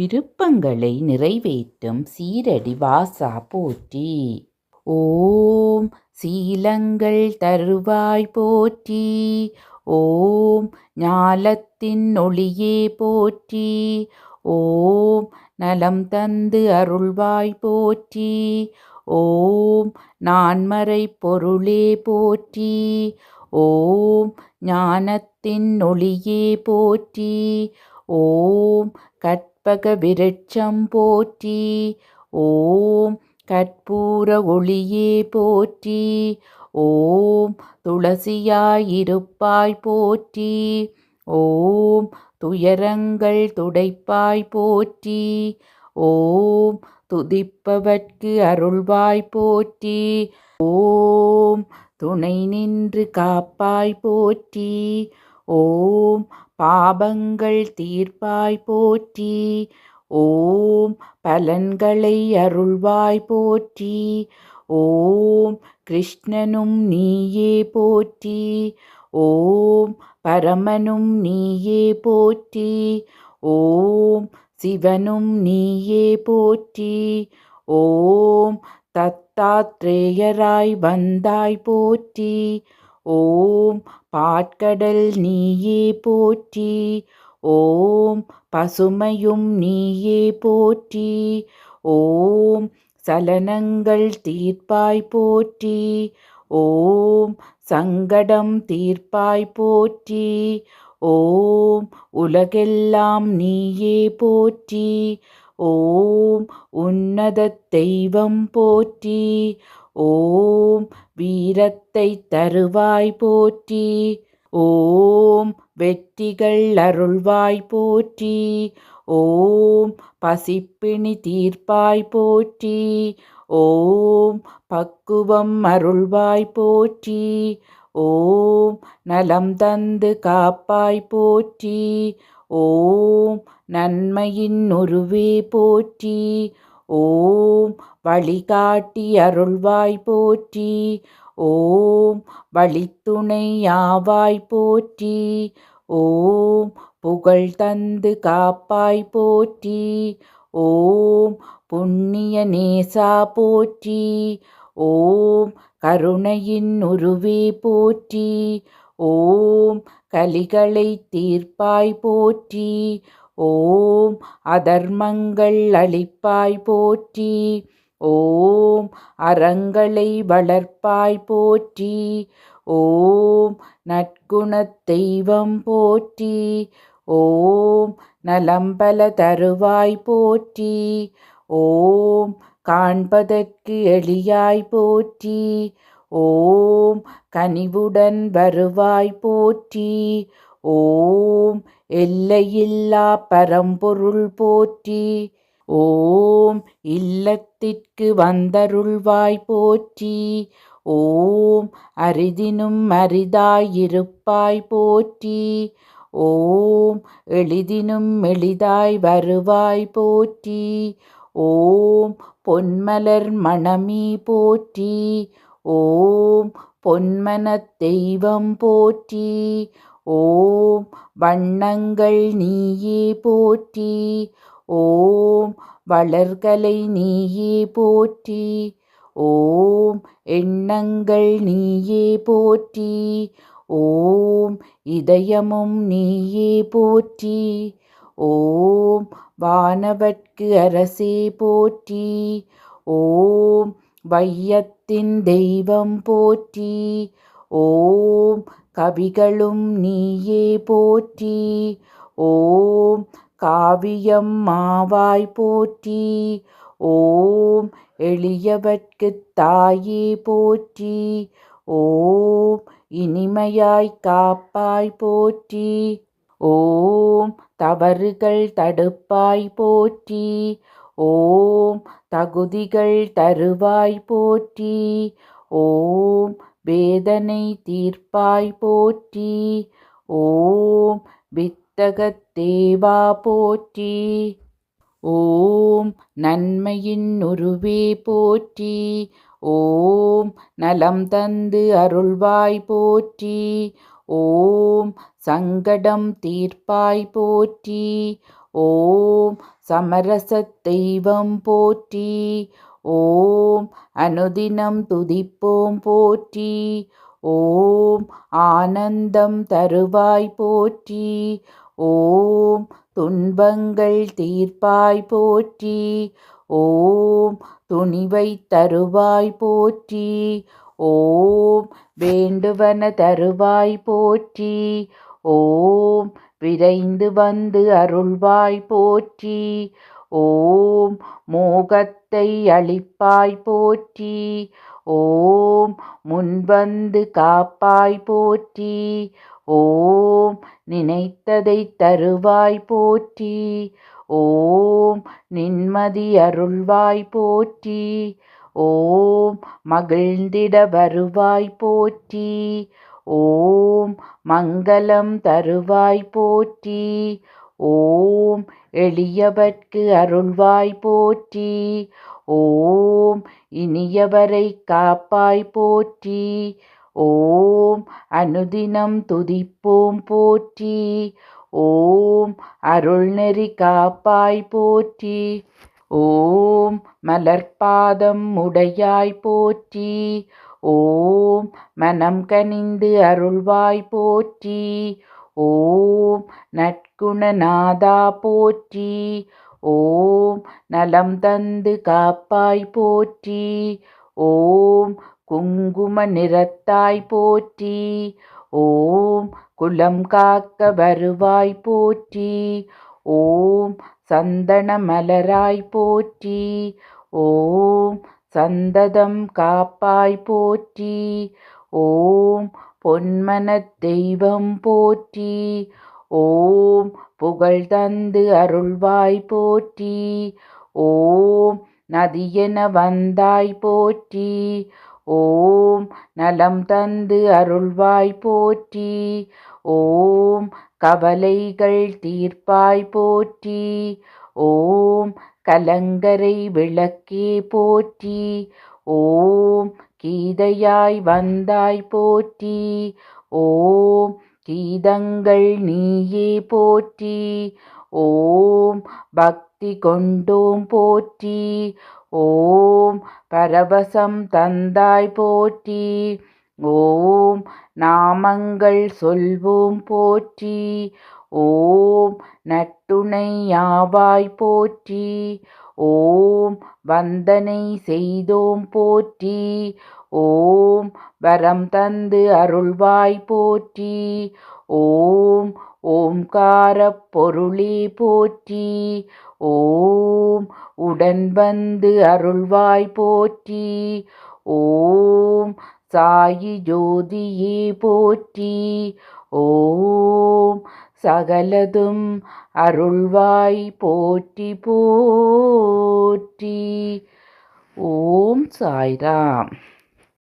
விருப்பங்களை நிறைவேற்றும் சீரடி வாசா போற்றி. ஓம் சீலங்கள் தருவாய் போற்றி. ஓம் ஞாலத்தின் ஒளியே போற்றி. ஓம் நலம் தந்து அருள்வாய் போற்றி. ஓம் நான்மறை பொருளே போற்றி. ஓம் ஞானத்தின் ஒளியே போற்றி. ஓம் கற்பக விருட்சம் போற்றி ஓம் கற்பூர ஒளியே போற்றி ஓம் துளசியாயிருப்பாய் போற்றி ஓம் துயரங்கள் துடைப்பாய் போற்றி ஓம் துதிப்பவர்க்கு அருள்வாய் போற்றி ஓம் துணை நின்று காப்பாய் போற்றி ஓம் பாபங்கள் தீர்ப்பாய் போற்றி ஓம் பலன்களை அருள்வாய் போற்றி ஓம் கிருஷ்ணனும் நீயே போற்றி ஓம் பரமனும் நீயே போற்றி ஓம் சிவனும் நீயே போற்றி ஓம் தத்தாத்ரேயராய் வந்தாய் போற்றி ஓம் பாட்கடல் நீயே போற்றி ஓம் பசுமையும் நீயே போற்றி ஓம் சலனங்கள் தீர்ப்பாய் போற்றி ஓம் சங்கடம் தீர்ப்பாய் போற்றி ஓம் உலகெல்லாம் நீயே போற்றி ஓம் உன்னத தெய்வம் போற்றி ஓம் வீரத்தை தருவாய் போற்றி. ஓம் வெற்றிகள் அருள்வாய் போற்றி. ஓம் பசிப்பிணி தீர்ப்பாய் போற்றி. ஓம் பக்குவம் அருள்வாய் போற்றி. ஓம் நலம் தந்து காப்பாய் போற்றி. ஓம் நன்மையின் உருவே போற்றி. ஓம் வழிகாட்டி அருள்வாய் போற்றி. ஓம் வழித்துணையாவாய் போற்றி. ஓம் புகழ் தந்து காப்பாய் போற்றி. ஓம் புண்ணிய நேசா போற்றி. ஓம் கருணையின் உருவே போற்றி. ஓம் கலிகளை தீர்ப்பாய் போற்றி. ஓம் அதர்மங்கள் அழிப்பாய் போற்றி. ஓம் அறங்களை வளர்ப்பாய் போற்றி ஓம் நற்குணத் தெய்வம் போற்றி ஓம் நலம்பல தருவாய் போற்றி ஓம் காண்பதற்கு எளியாய் போற்றி ஓம் கனிவுடன் வருவாய் போற்றி ஓம் எல்லையில்லா பரம்பொருள் போற்றி ஓம் இல்லத்திற்கு வந்தருள்வாய் போற்றி. ஓம் அரிதினும் அரிதாயிருப்பாய் போற்றி. ஓம் எளிதினும் எளிதாய் வருவாய் போற்றி. ஓம் பொன்மலர் மணமீ போற்றி. ஓம் பொன்மனத் தெய்வம் போற்றி. ஓம் வண்ணங்கள் நீயே போற்றி. ஓம் வளர்கலை நீயே போற்றி. ஓம் எண்ணங்கள் நீயே போற்றி. ஓம் இதயமும் நீயே போற்றி. ஓம் வானவர்க்கு அரசே போற்றி. ஓம் வையத்தின் தெய்வம் போற்றி. ஓம் கவிகளும் நீயே போற்றி. ஓம் காவியம் மாவாய் போற்றி. ஓம் எளியவர்க்கு தாயே போற்றி. ஓம் இனிமையாய் காப்பாய் போற்றி. ஓம் தவறுகள் தடுப்பாய் போற்றி. ஓம் தகுதிகள் தருவாய் போற்றி. ஓம் வேதனை தீர்ப்பாய் போற்றி. ஓம் வித் தேவா போற்றி. ஓம் நன்மையின் உருவே போற்றி. ஓம் நலம் தந்து அருள்வாய் போற்றி. ஓம் சங்கடம் தீர்ப்பாய் போற்றி. ஓம் சமரச தெய்வம் போற்றி. ஓம் அனுதினம் துதிப்போம் போற்றி. ஓம் ஆனந்தம் தருவாய் போற்றி. ஓம் துன்பங்கள் தீர்ப்பாய் போற்றி. ஓம் துணிவை தருவாய் போற்றி. ஓம் வேண்டுவன தருவாய் போற்றி. ஓம் விரைந்து வந்து அருள்வாய் போற்றி. ஓம் மோகத்தை அளிப்பாய் போற்றி. ஓம் முன்வந்து காப்பாய் போற்றி. ஓம் நினைத்ததை தருவாய் போற்றி. ஓம் நிம்மதி அருள்வாய் போற்றி. ஓம் மகிழ்ந்திட வருவாய் போற்றி. ஓம் மங்களம் தருவாய் போற்றி. ஓம் எளியவர்க்கு அருள்வாய் போற்றி. ஓம் இனியவரை காப்பாய் போற்றி. ஓம் அனுதினம் துதிப்போம் போற்றி. ஓம் அருள்நெறி காப்பாய் போற்றி. ஓம் மலர்பாதம் உடையாய் போற்றி. ஓம் மனம் கனிந்து அருள்வாய் போற்றி. ஓம் நற்குணநாதா போற்றி. ஓம் நலம் தந்து காப்பாய் போற்றி. ஓம் குங்கும நிறத்தாய் போற்றி. ஓம் குலம் காக்க வருவாய் போற்றி. ஓம் சந்தன மலராய் போற்றி. ஓம் சந்ததம் காப்பாய் போற்றி. ஓம் பொன்மனத் தெய்வம் போற்றி. ஓம் புகழ் தந்து அருள்வாய் போற்றி. ஓம் நதியென வந்தாய் போற்றி. ஓம் நலம் தந்து அருள்வாய் போற்றி. ஓம் கவலைகள் தீர்ப்பாய் போற்றி. ஓம் கலங்கரை விளக்கே போற்றி. ஓம் கீதையாய் வந்தாய் போற்றி. ஓம் கீதங்கள் நீயே போற்றி. ஓம் பக்தி கொண்டோம் போற்றி. ஓம் பரவசம் தந்தாய் போற்றி. ஓம் நாமங்கள் சொல்வோம் போற்றி. ஓம் நட்டுணை யாவாய் போற்றி. ஓம் வந்தனை செய்தோம் போற்றி. ஓம் வரம் தந்து அருள்வாய் போற்றி. ஓம் ஓம்காரப் பொருளே போற்றி. ஓம் உடன் வந்து அருள்வாய் போற்றி. ஓம் சாயி ஜோதியே போற்றி. ஓம் சகலதும் அருள்வாய் போற்றி போற்றி. ஓம் சாய்ராம்.